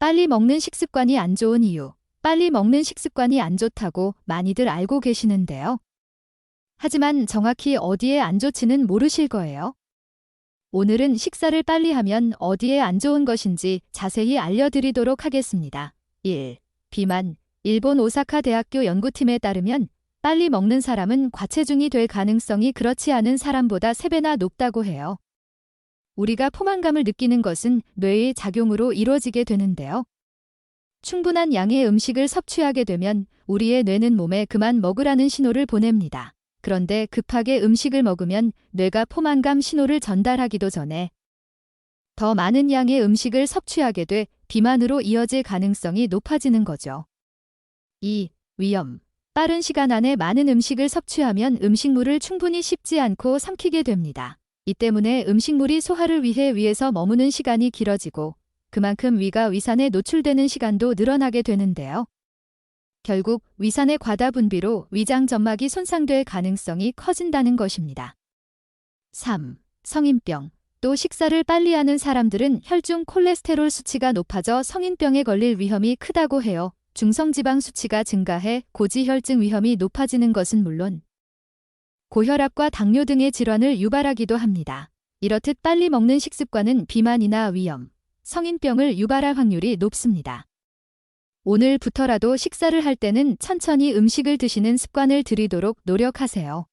빨리 먹는 식습관이 안 좋은 이유. 빨리 먹는 식습관이 안 좋다고 많이들 알고 계시는데요. 하지만 정확히 어디에 안 좋지는 모르실 거예요. 오늘은 식사를 빨리 하면 어디에 안 좋은 것인지 자세히 알려드리도록 하겠습니다. 1. 비만. 일본 오사카 대학교 연구팀에 따르면 빨리 먹는 사람은 과체중이 될 가능성이 그렇지 않은 사람보다 3배나 높다고 해요. 우리가 포만감을 느끼는 것은 뇌의 작용으로 이루어지게 되는데요. 충분한 양의 음식을 섭취하게 되면 우리의 뇌는 몸에 그만 먹으라는 신호를 보냅니다. 그런데 급하게 음식을 먹으면 뇌가 포만감 신호를 전달하기도 전에 더 많은 양의 음식을 섭취하게 돼 비만으로 이어질 가능성이 높아지는 거죠. 2. 위험. 빠른 시간 안에 많은 음식을 섭취하면 음식물을 충분히 씹지 않고 삼키게 됩니다. 이 때문에 음식물이 소화를 위해 위에서 머무는 시간이 길어지고 그만큼 위가 위산에 노출되는 시간도 늘어나게 되는데요. 결국 위산의 과다 분비로 위장 점막이 손상될 가능성이 커진다는 것입니다. 3. 성인병. 또 식사를 빨리 하는 사람들은 혈중 콜레스테롤 수치가 높아져 성인병에 걸릴 위험이 크다고 해요. 중성지방 수치가 증가해 고지혈증 위험이 높아지는 것은 물론 고혈압과 당뇨 등의 질환을 유발하기도 합니다. 이렇듯 빨리 먹는 식습관은 비만이나 위염, 성인병을 유발할 확률이 높습니다. 오늘부터라도 식사를 할 때는 천천히 음식을 드시는 습관을 들이도록 노력하세요.